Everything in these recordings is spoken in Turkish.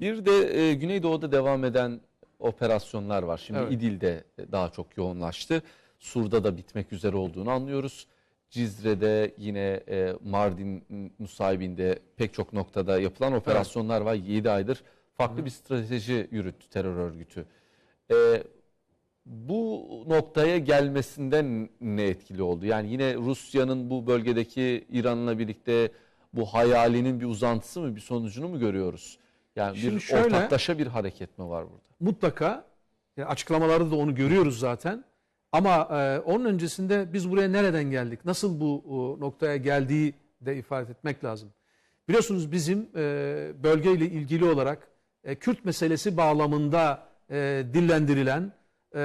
Bir de e, Güneydoğu'da devam eden operasyonlar var. Şimdi Evet. İdil'de daha çok yoğunlaştı. Sur'da da bitmek üzere olduğunu anlıyoruz. Cizre'de yine e, Mardin Nusaybin'de pek çok noktada yapılan operasyonlar var. 7 aydır farklı bir strateji yürüttü terör örgütü. E, bu noktaya gelmesinden ne etkili oldu? Yani yine Rusya'nın bu bölgedeki İran'la birlikte bu hayalinin bir uzantısı mı, bir sonucunu mu görüyoruz? Yani Şimdi bir şöyle- ortaklaşa bir hareket mi var burada? Mutlaka e, açıklamalarda da onu görüyoruz zaten. Ama e, onun öncesinde biz buraya nereden geldik? Nasıl bu o, noktaya geldiği de ifade etmek lazım. Biliyorsunuz bizim e, bölgeyle ilgili olarak e, Kürt meselesi bağlamında e, dillendirilen e,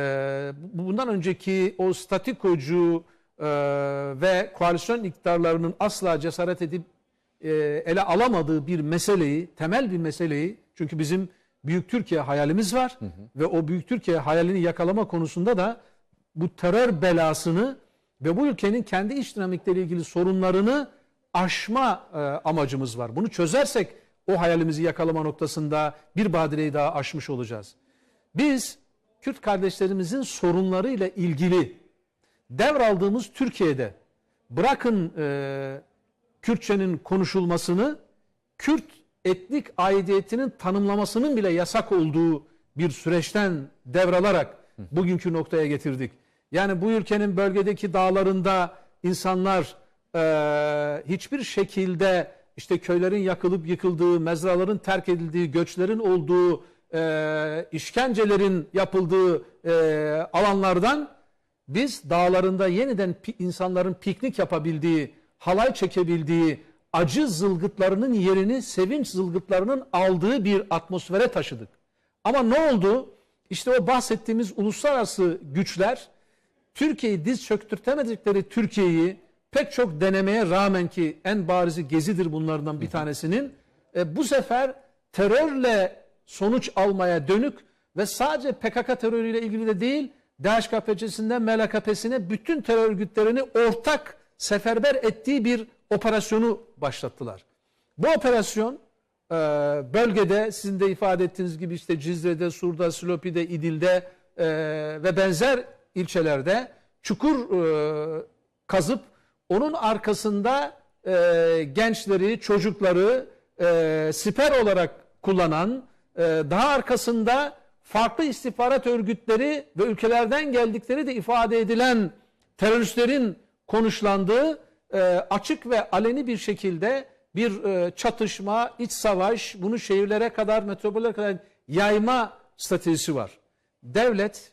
bu- bundan önceki o statikocu e, ve koalisyon iktidarlarının asla cesaret edip e, ele alamadığı bir meseleyi, temel bir meseleyi çünkü bizim Büyük Türkiye hayalimiz var ve o Büyük Türkiye hayalini yakalama konusunda da bu terör belasını ve bu ülkenin kendi iç dinamikleriyle ilgili sorunlarını aşma e, amacımız var. Bunu çözersek o hayalimizi yakalama noktasında bir badireyi daha aşmış olacağız. Biz Kürt kardeşlerimizin sorunlarıyla ilgili devraldığımız Türkiye'de bırakın e, Kürtçenin konuşulmasını, Kürt etnik aidiyetinin tanımlamasının bile yasak olduğu bir süreçten devralarak bugünkü noktaya getirdik. Yani bu ülkenin bölgedeki dağlarında insanlar e, hiçbir şekilde işte köylerin yakılıp yıkıldığı, mezraların terk edildiği, göçlerin olduğu, e, işkencelerin yapıldığı e, alanlardan biz dağlarında yeniden pi- insanların piknik yapabildiği, halay çekebildiği, acı zılgıtlarının yerini sevinç zılgıtlarının aldığı bir atmosfere taşıdık. Ama ne oldu? İşte o bahsettiğimiz uluslararası güçler Türkiye'yi diz çöktürtemedikleri Türkiye'yi pek çok denemeye rağmen ki en barizi Gezi'dir bunlardan bir tanesinin e, bu sefer terörle sonuç almaya dönük ve sadece PKK terörüyle ilgili de değil DHKPC'sinden MLKP'sine bütün terör örgütlerini ortak seferber ettiği bir operasyonu başlattılar. Bu operasyon e, bölgede sizin de ifade ettiğiniz gibi işte Cizre'de, Sur'da, Silopi'de, İdil'de e, ve benzer ilçelerde çukur e, kazıp onun arkasında gençleri, çocukları e, siper olarak kullanan, daha arkasında farklı istihbarat örgütleri ve ülkelerden geldikleri de ifade edilen teröristlerin konuşlandığı e, açık ve aleni bir şekilde bir e, çatışma, iç savaş, bunu şehirlere kadar, metropollere kadar yayma stratejisi var. Devlet,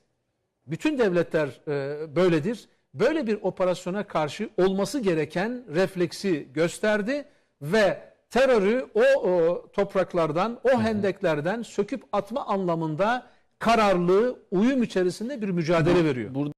bütün devletler e, böyledir. Böyle bir operasyona karşı olması gereken refleksi gösterdi ve terörü o, o topraklardan, o hendeklerden söküp atma anlamında kararlı, uyum içerisinde bir mücadele veriyor. Burada